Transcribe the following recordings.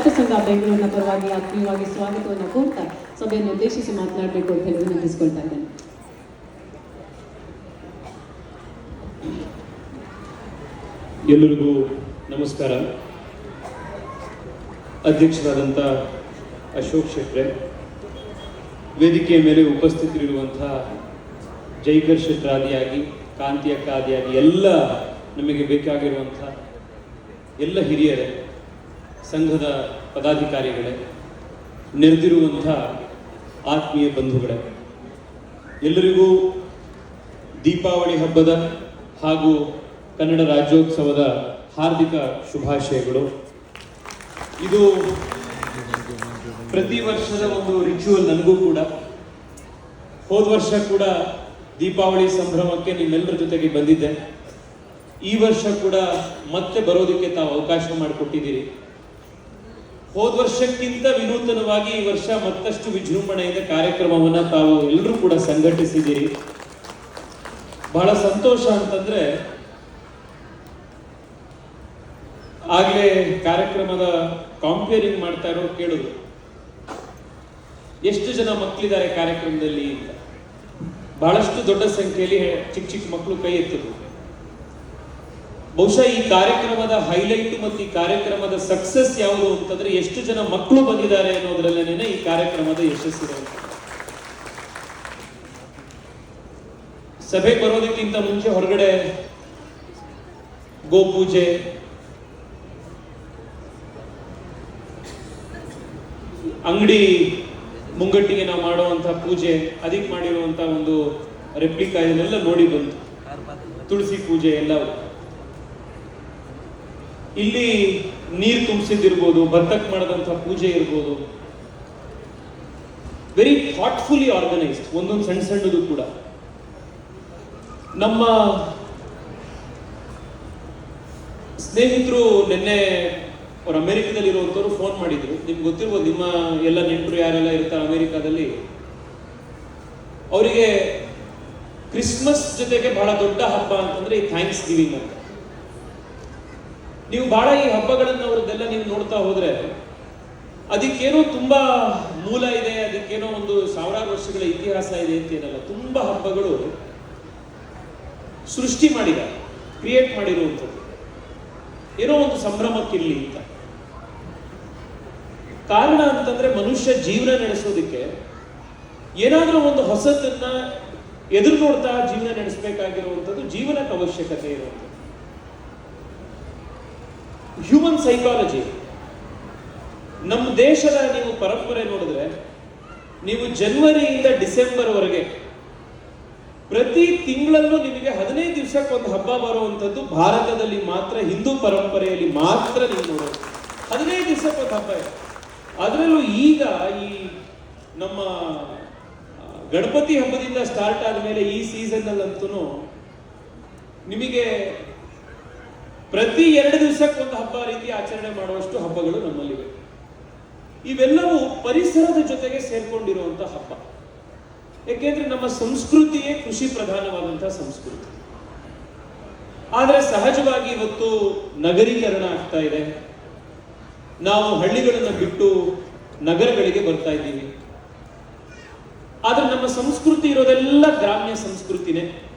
ಸಾಹಿತ್ಯ ಸಂಘ ಬೆಂಗಳೂರಿನ ಪರವಾಗಿ ಆತ್ಮೀಯವಾಗಿ ಸ್ವಾಗತವನ್ನು ಕೋರ್ತಾ ಸಭೆಯನ್ನು ಉದ್ದೇಶಿಸಿ ಮಾತನಾಡಬೇಕು ಅಂತ ಹೇಳಿ ವಿನಂತಿಸಿಕೊಳ್ತಾ ಇದ್ದೇನೆ. ಎಲ್ಲರಿಗೂ ನಮಸ್ಕಾರ. ಅಧ್ಯಕ್ಷರಾದಂಥ ಅಶೋಕ್ ಶೆಟ್ರೆ, ವೇದಿಕೆಯ ಮೇಲೆ ಉಪಸ್ಥಿತರಿರುವಂತಹ ಜೈಕರ್ ಶೆಟ್ರಾದಿಯಾಗಿ ಆದಿಯಾಗಿ ಕಾಂತಿ ಅಕ್ಕ ಆದಿಯಾಗಿ ಎಲ್ಲ ನಮಗೆ ಬೇಕಾಗಿರುವಂಥ ಎಲ್ಲ ಹಿರಿಯರೇ ಸಂಘದ ಪದಾಧಿಕಾರಿಗಳೇ, ನೆರೆದಿರುವಂಥ ಆತ್ಮೀಯ ಬಂಧುಗಳೇ, ಎಲ್ಲರಿಗೂ ದೀಪಾವಳಿ ಹಬ್ಬದ ಹಾಗೂ ಕನ್ನಡ ರಾಜ್ಯೋತ್ಸವದ ಹಾರ್ದಿಕ ಶುಭಾಶಯಗಳು. ಇದು ಪ್ರತಿ ವರ್ಷದ ಒಂದು ರಿಚುವಲ್ ನನಗೂ ಕೂಡ. ಹೋದ ವರ್ಷ ಕೂಡ ದೀಪಾವಳಿ ಸಂಭ್ರಮಕ್ಕೆ ನಿಮ್ಮೆಲ್ಲರ ಜೊತೆಗೆ ಬಂದಿದ್ದೆ. ಈ ವರ್ಷ ಕೂಡ ಮತ್ತೆ ಬರೋದಕ್ಕೆ ತಾವು ಅವಕಾಶ ಮಾಡಿಕೊಟ್ಟಿದ್ದೀರಿ. ಹೋದ ವರ್ಷಕ್ಕಿಂತ ವಿನೂತನವಾಗಿ ಈ ವರ್ಷ ಮತ್ತಷ್ಟು ವಿಜೃಂಭಣೆಯಿಂದ ಕಾರ್ಯಕ್ರಮವನ್ನ ತಾವು ಎಲ್ಲರೂ ಕೂಡ ಸಂಘಟಿಸಿದ್ದೀರಿ. ಬಹಳ ಸಂತೋಷ ಅಂತಂದ್ರೆ, ಆಗ್ಲೇ ಕಾರ್ಯಕ್ರಮದ ಕಾಂಪೇರಿಂಗ್ ಮಾಡ್ತಾ ಇರೋರು ಕೇಳಿದ್ರು ಎಷ್ಟು ಜನ ಮಕ್ಕಳಿದ್ದಾರೆ ಕಾರ್ಯಕ್ರಮದಲ್ಲಿ ಅಂತ. ಬಹಳಷ್ಟು ದೊಡ್ಡ ಸಂಖ್ಯೆಯಲ್ಲಿ ಚಿಕ್ಕ ಚಿಕ್ಕ ಮಕ್ಕಳು ಕೈ ಎತ್ತಿದ್ರು. ಬಹುಶಃ ಈ ಕಾರ್ಯಕ್ರಮದ ಹೈಲೈಟ್ ಮತ್ತು ಈ ಕಾರ್ಯಕ್ರಮದ ಸಕ್ಸಸ್ ಯಾವುದು ಅಂತಂದ್ರೆ ಎಷ್ಟು ಜನ ಮಕ್ಕಳು ಬಂದಿದ್ದಾರೆ ಅನ್ನೋದ್ರಲ್ಲೇನೆ ಈ ಕಾರ್ಯಕ್ರಮದ ಯಶಸ್ಸಿರುವಂತ ಸಭೆ ಬರೋದಕ್ಕಿಂತ ಮುಂಚೆ ಹೊರಗಡೆ ಗೋಪೂಜೆ, ಅಂಗಡಿ ಮುಂಗಟ್ಟಿಗೆ ನಾವು ಮಾಡುವಂತ ಪೂಜೆ ಅದಕ್ಕೆ ಮಾಡಿರುವಂತ ಒಂದು ರೆಪ್ಲಿಕಾ ಇದನ್ನೆಲ್ಲ ನೋಡಿ ಬಂತು. ತುಳಸಿ ಪೂಜೆ ಎಲ್ಲವೂ. ಇಲ್ಲಿ ನೀರು ತುಂಬಿಸಿದಿರ್ಬೋದು ಭತ್ತಕ್ಕೆ ಮಾಡಿದಂಥ ಪೂಜೆ ಇರ್ಬೋದು. ವೆರಿ ಥಾಟ್ಫುಲಿ ಆರ್ಗನೈಸ್ಡ್ ಒಂದೊಂದು ಸಣ್ಣ ಸಣ್ಣದು ಕೂಡ. ನಮ್ಮ ಸ್ನೇಹಿತರು ನಿನ್ನೆ ಅವ್ರು ಅಮೆರಿಕದಲ್ಲಿ ಇರುವಂತವ್ರು ಫೋನ್ ಮಾಡಿದ್ರು. ನಿಮ್ಗೆ ಗೊತ್ತಿರ್ಬೋದು, ನಿಮ್ಮ ಎಲ್ಲ ನೆಂಟರು ಯಾರೆಲ್ಲ ಇರ್ತಾರೆ ಅಮೆರಿಕಾದಲ್ಲಿ? ಅವರಿಗೆ ಕ್ರಿಸ್ಮಸ್ ಜೊತೆಗೆ ಬಹಳ ದೊಡ್ಡ ಹಬ್ಬ ಅಂತಂದ್ರೆ ಈ ಥ್ಯಾಂಕ್ಸ್ ಗಿವಿಂಗ್ ಅಂತ. ನೀವು ಬಹಳ ಈ ಹಬ್ಬಗಳನ್ನು ಅವ್ರದ್ದೆಲ್ಲ ನೀವು ನೋಡ್ತಾ ಹೋದ್ರೆ, ಅದಕ್ಕೇನೋ ತುಂಬಾ ಮೂಲ ಇದೆ, ಅದಕ್ಕೇನೋ ಒಂದು ಸಾವಿರಾರು ವರ್ಷಗಳ ಇತಿಹಾಸ ಇದೆ ಅಂತ ಏನಲ್ಲ, ತುಂಬಾ ಹಬ್ಬಗಳು ಸೃಷ್ಟಿ ಮಾಡಿದ ಕ್ರಿಯೇಟ್ ಮಾಡಿರುವಂಥದ್ದು. ಏನೋ ಒಂದು ಸಂಭ್ರಮಕ್ಕಿರಲಿ ಅಂತ. ಕಾರಣ ಅಂತಂದ್ರೆ ಮನುಷ್ಯ ಜೀವನ ನಡೆಸೋದಕ್ಕೆ ಏನಾದರೂ ಒಂದು ಹೊಸತನ್ನ ಎದುರು ನೋಡ್ತಾ ಜೀವನ ನಡೆಸಬೇಕಾಗಿರುವಂಥದ್ದು ಜೀವನಕ್ಕೆ ಅವಶ್ಯಕತೆ ಇರುವಂಥದ್ದು. ಹ್ಯೂಮನ್ ಸೈಕಾಲಜಿ ನಮ್ಮ ದೇಶದ ನೀವು ಪರಂಪರೆ ನೋಡಿದ್ರೆ, ನೀವು ಜನ್ವರಿಯಿಂದ ಡಿಸೆಂಬರ್ ವರೆಗೆ ಪ್ರತಿ ತಿಂಗಳಲ್ಲೂ ನಿಮಗೆ ಹದಿನೈದು ದಿವಸಕ್ಕೆ ಒಂದು ಹಬ್ಬ ಬರುವಂಥದ್ದು ಭಾರತದಲ್ಲಿ ಮಾತ್ರ, ಹಿಂದೂ ಪರಂಪರೆಯಲ್ಲಿ ಮಾತ್ರ ನೀವು ನೋಡೋದು. ಹದಿನೈದು ದಿವಸಕ್ಕೆ ಒಂದು ಹಬ್ಬ ಇದೆ. ಅದರಲ್ಲೂ ಈಗ ಈ ನಮ್ಮ ಗಣಪತಿ ಹಬ್ಬದಿಂದ ಸ್ಟಾರ್ಟ್ ಆದಮೇಲೆ ಈ ಸೀಸನ್ ನಿಮಗೆ ಪ್ರತಿ ಎರಡು ದಿವಸಕ್ಕೆ ಒಂದು ಹಬ್ಬ ರೀತಿ ಆಚರಣೆ ಮಾಡುವಷ್ಟು ಹಬ್ಬಗಳು ನಮ್ಮಲ್ಲಿವೆ. ಇವೆಲ್ಲವೂ ಪರಿಸರದ ಜೊತೆಗೆ ಸೇರ್ಕೊಂಡಿರುವಂತಹ ಹಬ್ಬ. ಏಕೆಂದ್ರೆ ನಮ್ಮ ಸಂಸ್ಕೃತಿಯೇ ಕೃಷಿ ಪ್ರಧಾನವಾದಂತಹ ಸಂಸ್ಕೃತಿ. ಆದರೆ ಸಹಜವಾಗಿ ಇವತ್ತು ನಗರೀಕರಣ ಆಗ್ತಾ ಇದೆ. ನಾವು ಹಳ್ಳಿಗಳನ್ನು ಬಿಟ್ಟು ನಗರಗಳಿಗೆ ಬರ್ತಾ ಇದ್ದೀವಿ. ಆದ್ರೆ ನಮ್ಮ ಸಂಸ್ಕೃತಿ ಇರೋದೆಲ್ಲ ಗ್ರಾಮ್ಯ ಸಂಸ್ಕೃತಿನೇ.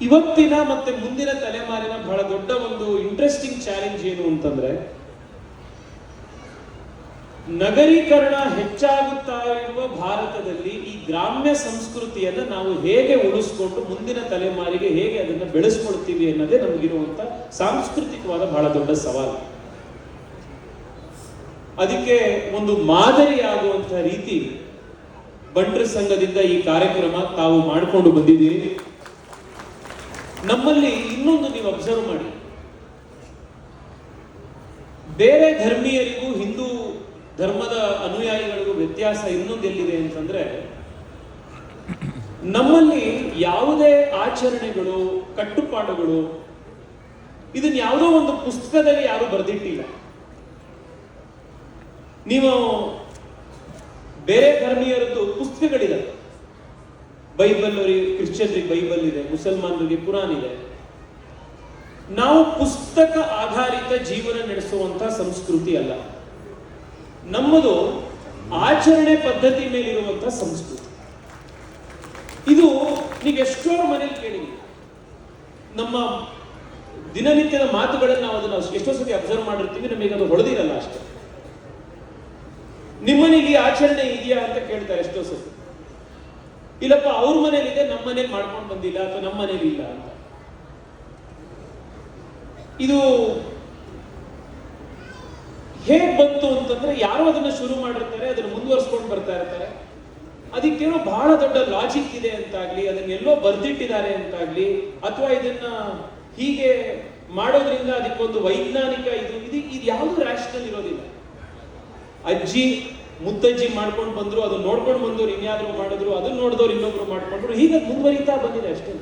ಇವತ್ತಿನ ಮತ್ತೆ ಮುಂದಿನ ತಲೆಮಾರಿನ ಬಹಳ ದೊಡ್ಡ ಒಂದು ಇಂಟ್ರೆಸ್ಟಿಂಗ್ ಚಾಲೆಂಜ್ ಏನು ಅಂತಂದ್ರೆ, ನಗರೀಕರಣ ಹೆಚ್ಚಾಗುತ್ತಾ ಇರುವ ಭಾರತದಲ್ಲಿ ಈ ಗ್ರಾಮ್ಯ ಸಂಸ್ಕೃತಿಯನ್ನು ನಾವು ಹೇಗೆ ಉಳಿಸ್ಕೊಂಡು ಮುಂದಿನ ತಲೆಮಾರಿಗೆ ಹೇಗೆ ಅದನ್ನ ಬೆಳೆಸ್ಕೊಳ್ತೀವಿ ಅನ್ನೋದೇ ನಮಗಿರುವಂತ ಸಾಂಸ್ಕೃತಿಕವಾದ ಬಹಳ ದೊಡ್ಡ ಸವಾಲು. ಅದಕ್ಕೆ ಒಂದು ಮಾದರಿಯಾಗುವಂತಹ ರೀತಿ ಬಂಟ್ರ ಸಂಘದಿಂದ ಈ ಕಾರ್ಯಕ್ರಮ ತಾವು ಮಾಡಿಕೊಂಡು ಬಂದಿದ್ದೀರಿ. ನಮ್ಮಲ್ಲಿ ಇನ್ನೊಂದು ನೀವು ಅಬ್ಸರ್ವ್ ಮಾಡಿ. ಬೇರೆ ಧರ್ಮೀಯರಿಗೂ ಹಿಂದೂ ಧರ್ಮದ ಅನುಯಾಯಿಗಳಿಗೂ ವ್ಯತ್ಯಾಸ ಇನ್ನೊಂದು ಎಲ್ಲಿದೆ ಅಂತಂದ್ರೆ, ನಮ್ಮಲ್ಲಿ ಯಾವುದೇ ಆಚರಣೆಗಳು, ಕಟ್ಟುಪಾಡುಗಳು ಇದನ್ನ ಯಾವುದೋ ಒಂದು ಪುಸ್ತಕದಲ್ಲಿ ಯಾರು ಬರೆದಿಟ್ಟಿಲ್ಲ. ನೀವು ಬೇರೆ ಧರ್ಮೀಯರದ್ದು ಪುಸ್ತಕಗಳಿದೆ ಬೈಬಲ್ ಅವರಿಗೆ ಕ್ರಿಶ್ಚಿಯನ್ರಿಗೆ ಬೈಬಲ್ ಇದೆ, ಮುಸಲ್ಮಾನರಿಗೆ ಕುರಾನ್ ಇದೆ. ನಾವು ಪುಸ್ತಕ ಆಧಾರಿತ ಜೀವನ ನಡೆಸುವಂತ ಸಂಸ್ಕೃತಿ ಅಲ್ಲ. ನಮ್ಮದು ಆಚರಣೆ ಪದ್ಧತಿ ಮೇಲಿರುವಂತ ಸಂಸ್ಕೃತಿ. ಇದು ನೀವು ಎಷ್ಟೋ ಮನೇಲಿ ಕೇಳಿ ನಮ್ಮ ದಿನನಿತ್ಯದ ಮಾತುಗಳನ್ನು ನಾವು ಅದನ್ನು ಎಷ್ಟೋ ಸತಿ ಅಬ್ಸರ್ವ್ ಮಾಡಿರ್ತೀವಿ, ನಮಗೆ ಅದು ಹೊಡೆದಿರಲ್ಲ ಅಷ್ಟೇ. ನಿಮ್ಮನಿಗೆ ಆಚರಣೆ ಇದೆಯಾ ಅಂತ ಕೇಳ್ತಾರೆ ಎಷ್ಟೋ ಸತಿ. ಇಲ್ಲಪ್ಪ, ಅವ್ರ ಮನೇಲಿದೆ ನಮ್ಮ ಮನೇಲಿ ಮಾಡ್ಕೊಂಡು ಬಂದಿಲ್ಲ ಅಥವಾ ನಮ್ಮ ಮನೇಲಿ ಇಲ್ಲ ಅಂತ. ಇದು ಹೇಗ್ ಬಂತು ಅಂತಂದ್ರೆ ಯಾರು ಅದನ್ನ ಶುರು ಮಾಡಿರ್ತಾರೆ, ಅದನ್ನ ಮುಂದುವರ್ಸ್ಕೊಂಡು ಬರ್ತಾ ಇರ್ತಾರೆ. ಅದಕ್ಕೇನೋ ಬಹಳ ದೊಡ್ಡ ಲಾಜಿಕ್ ಇದೆ ಅಂತಾಗ್ಲಿ ಅದನ್ನೆಲ್ಲೋ ಬರ್ದಿಟ್ಟಿದ್ದಾರೆ ಅಂತಾಗ್ಲಿ, ಅಥವಾ ಇದನ್ನ ಹೀಗೆ ಮಾಡೋದ್ರಿಂದ ಅದಕ್ಕೊಂದು ವೈಜ್ಞಾನಿಕ ಇದು ಇದು ಇದು ಯಾವುದು ರ್ಯಾಷನಲ್ ಇರೋದಿಲ್ಲ. ಅಜ್ಜಿ ಮುತ್ತಜ್ಜಿ ಮಾಡ್ಕೊಂಡು ಬಂದ್ರು ಅದನ್ನ ನೋಡ್ಕೊಂಡು ಬಂದವ್ರು ಇನ್ಯಾದ್ರು ಮಾಡಿದ್ರು, ಅದನ್ನ ನೋಡಿದವ್ರು ಇನ್ನೊಬ್ರು ಮಾಡ್ಕೊಂಡ್ರು, ಹೀಗೆ ಮುಂದುವರಿತಾ ಬಂದಿದೆ ಅಷ್ಟೇ.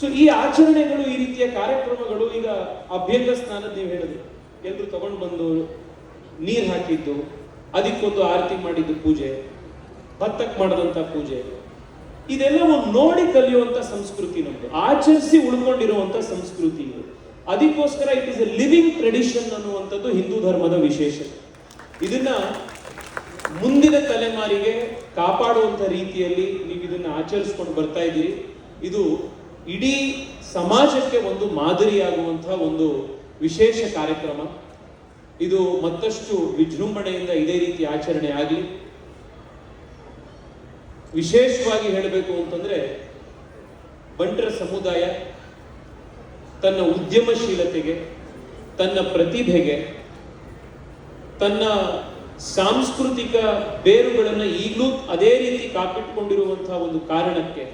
ಸೊ ಈ ಆಚರಣೆಗಳು, ಈ ರೀತಿಯ ಕಾರ್ಯಕ್ರಮಗಳು, ಈಗ ಅಭ್ಯಂಗ ಸ್ನಾನದ ನೀವು ಹೇಳಿದ್ರಿ. ಎಲ್ರು ತಗೊಂಡು ಬಂದು ನೀರ್ ಹಾಕಿದ್ದು, ಅದಕ್ಕೊಂದು ಆರತಿ ಮಾಡಿದ್ದು ಪೂಜೆ ಭತ್ತಕ್ಕೆ ಮಾಡಿದಂತ ಪೂಜೆ. ಇದೆಲ್ಲವೂ ನೋಡಿ ಕಲಿಯುವಂತ ಸಂಸ್ಕೃತಿ ನಮ್ದು. ಆಚರಿಸಿ ಉಳ್ಕೊಂಡಿರುವಂತ ಸಂಸ್ಕೃತಿ ಇದು. ಅದಕ್ಕೋಸ್ಕರ it is a living tradition ಅನ್ನುವಂಥದ್ದು ಹಿಂದೂ ಧರ್ಮದ ವಿಶೇಷತೆ. ಇದನ್ನ ಮುಂದಿನ ತಲೆಮಾರಿಗೆ ಕಾಪಾಡುವಂತ ರೀತಿಯಲ್ಲಿ ನೀವು ಇದನ್ನ ಆಚರಿಸ್ಕೊಂಡು ಬರ್ತಾ ಇದ್ದೀರಿ. ಇದು ಇಡೀ ಸಮಾಜಕ್ಕೆ ಒಂದು ಮಾದರಿಯಾಗುವಂತಹ ಒಂದು ವಿಶೇಷ ಕಾರ್ಯಕ್ರಮ. ಇದು ಮತ್ತಷ್ಟು ವಿಜೃಂಭಣೆಯಿಂದ ಇದೇ ರೀತಿ ಆಚರಣೆ ಆಗಲಿ. ವಿಶೇಷವಾಗಿ ಹೇಳಬೇಕು ಅಂತಂದ್ರೆ ಬಂಟರ ಸಮುದಾಯ ತನ್ನ ಉದ್ಯಮಶೀಲತೆಗೆ, ತನ್ನ ಪ್ರತಿಭೆಗೆ ತನ್ನ ಸಾಂಸ್ಕೃತಿಕ ಬೇರುಗಳನ್ನು ಈಗಲೂ ಅದೇ ರೀತಿ ಕಾಪಿಟ್ಕೊಂಡಿರುವಂತಹ ಒಂದು ಕಾರಣಕ್ಕೆ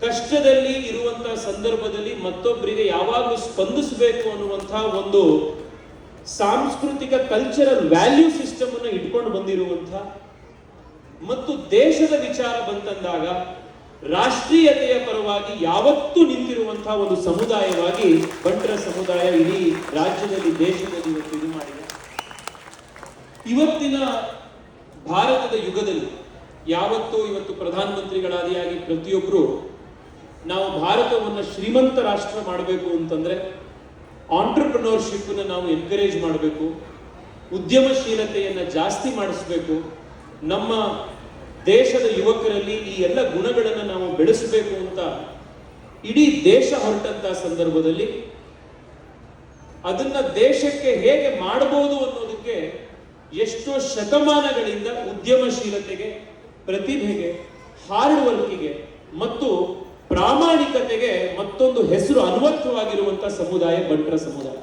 ಕಷ್ಟದಲ್ಲಿ ಇರುವಂತಹ ಸಂದರ್ಭದಲ್ಲಿ ಮತ್ತೊಬ್ಬರಿಗೆ ಯಾವಾಗಲೂ ಸ್ಪಂದಿಸಬೇಕು ಅನ್ನುವಂತಹ ಒಂದು ಸಾಂಸ್ಕೃತಿಕ ಕಲ್ಚರಲ್ ವ್ಯಾಲ್ಯೂ ಸಿಸ್ಟಮ್ ಅನ್ನು ಇಟ್ಕೊಂಡು ಬಂದಿರುವಂತಹ ಮತ್ತು ದೇಶದ ವಿಚಾರ ಬಂತಂದಾಗ ರಾಷ್ಟ್ರೀಯತೆಯ ಪರವಾಗಿ ಯಾವತ್ತೂ ನಿಂತಿರುವಂತಹ ಒಂದು ಸಮುದಾಯವಾಗಿ ಬಂಟರ ಸಮುದಾಯ ಇಡೀ ರಾಜ್ಯದಲ್ಲಿ, ದೇಶದಲ್ಲಿ ಇವತ್ತಿನ ಭಾರತದ ಯುಗದಲ್ಲಿ ಯಾವತ್ತೂ ಇವತ್ತು ಪ್ರಧಾನಮಂತ್ರಿಗಳಾದಿಯಾಗಿ ಪ್ರತಿಯೊಬ್ಬರು ನಾವು ಭಾರತವನ್ನು ಶ್ರೀಮಂತ ರಾಷ್ಟ್ರ ಮಾಡಬೇಕು ಅಂತಂದ್ರೆ ಆಂಟ್ರಪ್ರನೋರ್ಶಿಪ್ನ ನಾವು ಎನ್ಕರೇಜ್ ಮಾಡಬೇಕು, ಉದ್ಯಮಶೀಲತೆಯನ್ನು ಜಾಸ್ತಿ ಮಾಡಿಸ್ಬೇಕು, ನಮ್ಮ ದೇಶದ ಯುವಕರಲ್ಲಿ ಈ ಎಲ್ಲ ಗುಣಗಳನ್ನು ನಾವು ಬೆಳೆಸಬೇಕು ಅಂತ ಇಡೀ ದೇಶ ಹೊರಟಂತ ಸಂದರ್ಭದಲ್ಲಿ ಅದನ್ನ ದೇಶಕ್ಕೆ ಹೇಗೆ ಮಾಡಬಹುದು ಅನ್ನೋದಕ್ಕೆ ಎಷ್ಟೋ ಶತಮಾನಗಳಿಂದ ಉದ್ಯಮಶೀಲತೆಗೆ, ಪ್ರತಿಭೆಗೆ ಹಾರ್ಡ್ ವರ್ಕಿಗೆ ಮತ್ತು ಪ್ರಾಮಾಣಿಕತೆಗೆ ಮತ್ತೊಂದು ಹೆಸರು ಅನ್ವತ್ವವಾಗಿರುವಂತಹ ಸಮುದಾಯ ಬಂಟರ ಸಮುದಾಯ.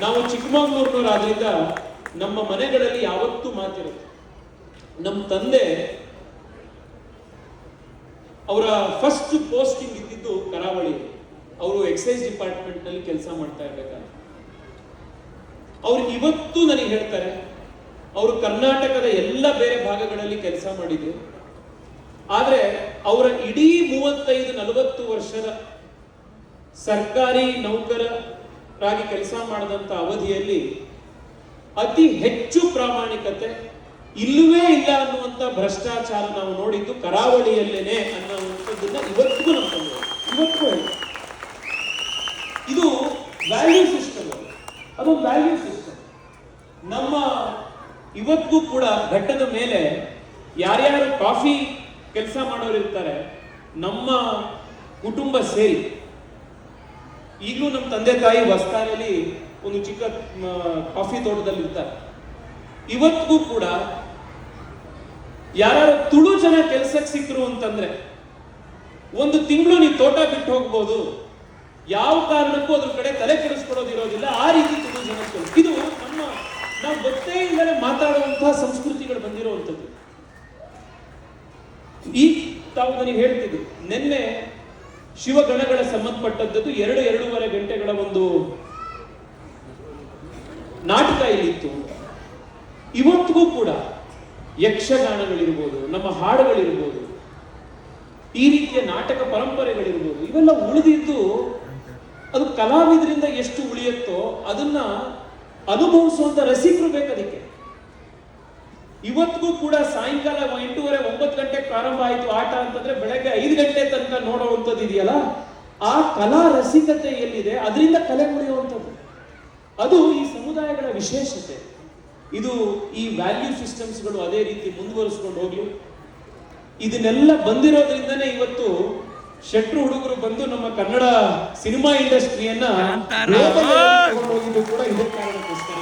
ನಾವು ಚಿಕ್ಕಮಗಳೂರಿನವರಾದ್ರಿಂದ ನಮ್ಮ ಮನೆಗಳಲ್ಲಿ ಯಾವತ್ತೂ ಮಾತಿರುತ್ತೆ. ನಮ್ಮ ತಂದೆ ಅವರ ಫಸ್ಟ್ ಪೋಸ್ಟಿಂಗ್ ಇದ್ದಿದ್ದು ಕರಾವಳಿ ಅವರು ಎಕ್ಸೈಸ್ ಡಿಪಾರ್ಟ್ಮೆಂಟ್ನಲ್ಲಿ ಕೆಲಸ ಮಾಡ್ತಾ ಇರ್ಬೇಕಾದ್ರೆ. ಅವ್ರು ಇವತ್ತು ನನಗೆ ಹೇಳ್ತಾರೆ, ಅವರು ಕರ್ನಾಟಕದ ಎಲ್ಲ ಬೇರೆ ಭಾಗಗಳಲ್ಲಿ ಕೆಲಸ ಮಾಡಿದ್ರು. ಆದರೆ ಅವರ ಇಡೀ ಮೂವತ್ತೈದು, ನಲವತ್ತು ವರ್ಷದ ಸರ್ಕಾರಿ ನೌಕರರಾಗಿ ಕೆಲಸ ಮಾಡಿದಂತ ಅವಧಿಯಲ್ಲಿ ಅತಿ ಹೆಚ್ಚು ಪ್ರಾಮಾಣಿಕತೆ ಇಲ್ಲವೇ ಇಲ್ಲ ಅನ್ನುವಂತ ಭ್ರಷ್ಟಾಚಾರ ನಾವು ನೋಡಿದ್ದು ಕರಾವಳಿಯಲ್ಲೇನೆ ಅನ್ನುವಂಥದ್ದನ್ನ ಇವತ್ತಿಗೂ ನಮ್ಮ ಇವತ್ತು ಇದು ವ್ಯಾಲ್ಯೂ ಸಿಸ್ಟಮ್ ಅದು. ವ್ಯಾಲ್ಯೂ ಸಿಸ್ಟಮ್ ನಮ್ಮ ಇವತ್ತಿಗೂ ಕೂಡ ಘಟ್ಟದ ಮೇಲೆ ಯಾರ್ಯಾರು ಕಾಫಿ ಕೆಲಸ ಮಾಡೋರು ಇರ್ತಾರೆ, ನಮ್ಮ ಕುಟುಂಬ ಸೇರಿ. ಈಗಲೂ ನಮ್ಮ ತಂದೆ ತಾಯಿ ವಸ್ತಾರಲ್ಲಿ ಒಂದು ಚಿಕ್ಕ ಕಾಫಿ ತೋಟದಲ್ಲಿ ಇರ್ತಾರೆ. ಇವತ್ತಿಗೂ ಕೂಡ ಯಾರು ತುಳು ಜನ ಕೆಲ್ಸಕ್ಕೆ ಸಿಕ್ಕರು ಅಂತಂದ್ರೆ, ಒಂದು ತಿಂಗಳು ನೀವು ತೋಟ ಬಿಟ್ಟು ಹೋಗ್ಬೋದು, ಯಾವ ಕಾರಣಕ್ಕೂ ಅದ್ರ ಕಡೆ ತಲೆ ಕೆಡಿಸ್ಕೊಳ್ಳೋದಿರೋದಿಲ್ಲ ಆ ರೀತಿ ತುಳು ಜನ ಇದು ನಮ್ಮ ನಾವು ಗೊತ್ತೇ ಇಲ್ಲದೆ ಮಾತಾಡುವಂತಹ ಸಂಸ್ಕೃತಿಗಳು ಬಂದಿರುವಂಥದ್ದು. ಈ ತಾವು ನನಗೆ ಹೇಳ್ತಿದ್ರು ನಿನ್ನೆ ಶಿವಗಣಗಳ ಸಂಬಂಧಪಟ್ಟದ್ದು ಎರಡು ಎರಡೂವರೆ ಗಂಟೆಗಳ ಒಂದು ನಾಟಕ ಇಲ್ಲಿತ್ತು. ಇವತ್ತಿಗೂ ಕೂಡ ಯಕ್ಷಗಾನಗಳಿರ್ಬೋದು, ನಮ್ಮ ಹಾಡುಗಳಿರ್ಬೋದು, ಈ ರೀತಿಯ ನಾಟಕ ಪರಂಪರೆಗಳಿರ್ಬೋದು, ಇವೆಲ್ಲ ಉಳಿದಿದ್ದು ಅದು ಕಲಾವಿದರಿಂದ ಎಷ್ಟು ಉಳಿಯುತ್ತೋ ಅದನ್ನ ಅನುಭವಿಸುವಂತ ರಸಿಕರು ಬೇಕು ಅದಕ್ಕೆ. ಇವತ್ತಿಗೂ ಕೂಡ ಸಾಯಂಕಾಲ ಎಂಟೂವರೆ, ಒಂಬತ್ತು ಗಂಟೆ ಪ್ರಾರಂಭ ಆಯಿತು ಆಟ ಅಂತಂದ್ರೆ ಬೆಳಗ್ಗೆ ಐದು ಗಂಟೆ ತನಕ ನೋಡುವಂಥದ್ದು ಇದೆಯಲ್ಲ, ಆ ಕಲಾ ರಸಿಕತೆ ಎಲ್ಲಿದೆ? ಅದರಿಂದ ಕಲೆ ಮುಡಿಯುವಂಥದ್ದು ಅದು ಈ ಸಮುದಾಯಗಳ ವಿಶೇಷತೆ. ಇದು ಈ ವ್ಯಾಲ್ಯೂ ಸಿಸ್ಟಮ್ಸ್ಗಳು ಅದೇ ರೀತಿ ಮುಂದುವರಿಸ್ಕೊಂಡು ಹೋಗ್ಲಿ. ಇದನ್ನೆಲ್ಲ ಬಂದಿರೋದ್ರಿಂದನೇ ಇವತ್ತು ಶೆಟ್ರು ಹುಡುಗರು ಬಂದು ನಮ್ಮ ಕನ್ನಡ ಸಿನಿಮಾ ಇಂಡಸ್ಟ್ರಿಯನ್ನ ಹೋಗಿದ್ದು ಕೂಡ ಇದೇ ಕಾರಣಕ್ಕೋಸ್ಕರ.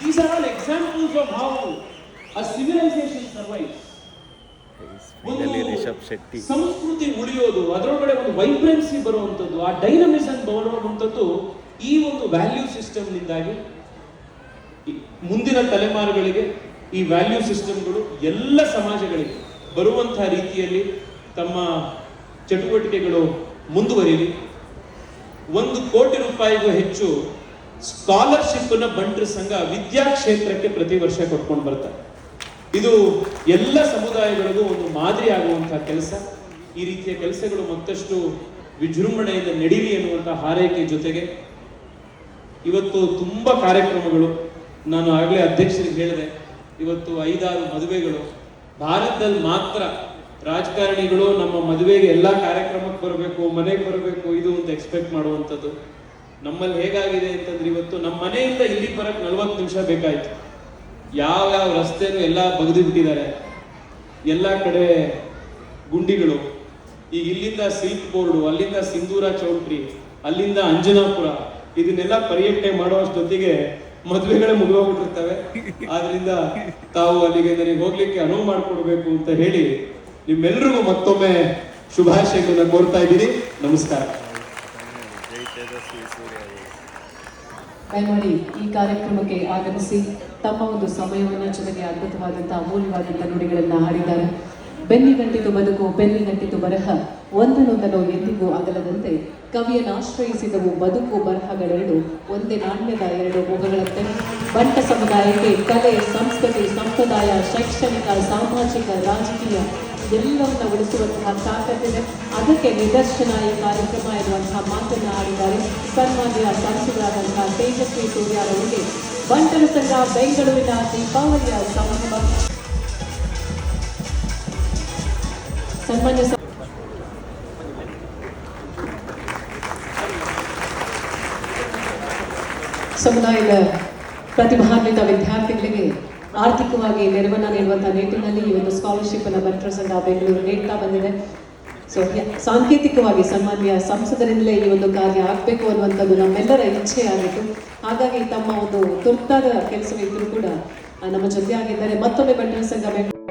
These are all examples of how a civilization survives specifically Rishab ಸಂಸ್ಕೃತಿ ಉಳಿಯೋದು ಅದರೊಳಗಡೆ ಒಂದು ವೈಬ್ರೆನ್ಸಿ ಬರುವಂತದ್ದು ಆ ಡೈನಮಿಸಮ್ ಬರುವಂತದ್ದು ಈ ಒಂದು ವ್ಯಾಲ್ಯೂ ಸಿಸ್ಟಮ್ ನಿಂದಾಗಿ. ಮುಂದಿನ ತಲೆಮಾರುಗಳಿಗೆ ಈ ವ್ಯಾಲ್ಯೂ ಸಿಸ್ಟಮ್ಗಳು ಎಲ್ಲ ಸಮಾಜಗಳಿಗೆ ಬರುವಂತಹ ರೀತಿಯಲ್ಲಿ ತಮ್ಮ ಚಟುವಟಿಕೆಗಳು ಮುಂದುವರಿಯಲಿ ಒಂದು ಕೋಟಿ ರೂಪಾಯಿಗೂ ಹೆಚ್ಚು ಸ್ಕಾಲರ್ಶಿಪ್ ಅನ್ನ ಬಂಟರ ಸಂಘ ವಿದ್ಯಾ ಕ್ಷೇತ್ರಕ್ಕೆ ಪ್ರತಿ ವರ್ಷ ಕೊಟ್ಕೊಂಡು ಬರ್ತಾರೆ ಇದು ಎಲ್ಲ ಸಮುದಾಯಗಳಿಗೂ ಒಂದು ಮಾದರಿ ಆಗುವಂತಹ ಕೆಲಸ. ಈ ರೀತಿಯ ಕೆಲಸಗಳು ಮತ್ತಷ್ಟು ವಿಜೃಂಭಣೆಯಿಂದ ನಡೀಲಿ ಎನ್ನುವಂತಹ ಹಾರೈಕೆ ಜೊತೆಗೆ. ಇವತ್ತು ತುಂಬಾ ಕಾರ್ಯಕ್ರಮಗಳು. ನಾನು ಆಗಲೇ ಅಧ್ಯಕ್ಷರಿಗೆ ಹೇಳಿದೆ. ಇವತ್ತು ಐದಾರು ಮದುವೆಗಳು. ಭಾರತದಲ್ಲಿ ಮಾತ್ರ ರಾಜಕಾರಣಿಗಳು ನಮ್ಮ ಮದುವೆಗೆ ಎಲ್ಲ ಕಾರ್ಯಕ್ರಮಕ್ಕೆ ಬರಬೇಕು, ಮನೆಗೆ ಬರಬೇಕು, ಇದು ಅಂತ ಎಕ್ಸ್ಪೆಕ್ಟ್ ಮಾಡುವಂಥದ್ದು. ನಮ್ಮಲ್ಲಿ ಹೇಗಾಗಿದೆ ಅಂತಂದ್ರೆ ಇವತ್ತು ನಮ್ಮ ಮನೆಯಿಂದ ಇಲ್ಲಿ ಬರಕ್ ನಲ್ವತ್ತು ನಿಮಿಷ ಬೇಕಾಯ್ತು. ಯಾವ ಯಾವ ರಸ್ತೆನೂ ಎಲ್ಲ ಬಗ್ದು ಬಿಟ್ಟಿದ್ದಾರೆ ಎಲ್ಲ ಕಡೆ ಗುಂಡಿಗಳು. ಈಗ ಇಲ್ಲಿಂದ ಸಿಲ್ಕ್ ಬೋರ್ಡು, ಅಲ್ಲಿಂದ ಸಿಂಧೂರ ಚೌಟ್ರಿ, ಅಲ್ಲಿಂದ ಅಂಜನಾಪುರ, ಇದನ್ನೆಲ್ಲ ಪರ್ಯಟನೆ ಮಾಡುವಷ್ಟೊತ್ತಿಗೆ ಮದುವೆಗಳೇ ಮುಗಿದೋಗ್ಬಿಟ್ಟಿರ್ತವೆ ಆದ್ರಿಂದ ತಾವು ಅಲ್ಲಿಗೆ ನನಗೆ ಹೋಗ್ಲಿಕ್ಕೆ ಅನುವು ಮಾಡಿಕೊಡ್ಬೇಕು ಅಂತ ಹೇಳಿ ನಿಮ್ಮೆಲ್ರಿಗೂ ಮತ್ತೊಮ್ಮೆ ಶುಭಾಶಯಗಳನ್ನ ಕೋರ್ತಾ ಇದ್ದೀನಿ. ನಮಸ್ಕಾರ. ದಯಮಾಡಿ ಈ ಕಾರ್ಯಕ್ರಮಕ್ಕೆ ಆಗಮಿಸಿ ತಮ್ಮ ಒಂದು ಸಮಯವನ್ನು ಜೊತೆಗೆ ಅದ್ಭುತವಾದಂತಹ ಅಮೂಲ್ಯವಾದಂತಹ ನುಡಿಗಳನ್ನ ಹಾಡಿದ್ದಾರೆ. ಬೆನ್ನಿಗಂಟಿತು ಬದುಕು ಬೆನ್ನಿಗಂಟಿತು ಬರಹ ಒಂದನೊಂದನ್ನು ಎಂದಿಗೂ ಅಗಲದಂತೆ ಕವಿಯನ್ನು ಆಶ್ರಯಿಸಿದವು ಬದುಕು ಬರಹಗಳೆರಡು ಒಂದೇ ನಾಣ್ಯದ ಎರಡು ಮುಖಗಳಂತೆ ಬಂಟ ಸಮುದಾಯಕ್ಕೆ ಕಲೆ ಸಂಸ್ಕೃತಿ ಸಂಪ್ರದಾಯ ಶೈಕ್ಷಣಿಕ ಸಾಮಾಜಿಕ ರಾಜಕೀಯ ಎಲ್ಲವನ್ನ ಉಳಿಸುವಂತಹ ತಾಕತ್ತಿದೆ ಅದಕ್ಕೆ ನಿದರ್ಶನ ಈ ಕಾರ್ಯಕ್ರಮ ಇರುವಂತಹ ಮಾತನ್ನ ಆಡಿದ್ದಾರೆ. ಸನ್ಮಾನ್ಯ ಸಂಸದರಾದಂತಹ ತೇಜಸ್ವಿ ಸೂರ್ಯರವರಿಗೆ ಬಂಟರ ಸಂಘ ಬೆಂಗಳೂರಿನ ದೀಪಾವಳಿಯ ಸಮಾರಂಭ. ಸನ್ಮಾನ್ಯ ಸಮುದಾಯದ ಪ್ರತಿಭಾನ್ವಿತ ವಿದ್ಯಾರ್ಥಿಗಳಿಗೆ ಆರ್ಥಿಕವಾಗಿ ನೆರವನ್ನ ನೀಡುವಂತಹ ನಿಟ್ಟಿನಲ್ಲಿ ಈ ಒಂದು ಸ್ಕಾಲರ್ಶಿಪ್ ಅನ್ನ ಬಂಟರ ಸಂಘ ಬೆಂಗಳೂರು ನೀಡ್ತಾ ಬಂದಿದೆ. ಸೊ ಸಾಂಕೇತಿಕವಾಗಿ ಸನ್ಮಾನ್ಯ ಸಂಸದರಿಂದಲೇ ಈ ಒಂದು ಕಾರ್ಯ ಆಗಬೇಕು ಅನ್ನುವಂಥದ್ದು ನಮ್ಮೆಲ್ಲರ ಇಚ್ಛೆಯಾಗಿತ್ತು ಹಾಗಾಗಿ ತಮ್ಮ ಒಂದು ತುರ್ತಾದ ಕೆಲಸವಿದ್ದರೂ ಕೂಡ ನಮ್ಮ ಜೊತೆ ಆಗಿದ್ದಾರೆ ಮತ್ತೊಮ್ಮೆ ಭಟ್ರ ಸಂಘ ಬೆಂಗಳೂರು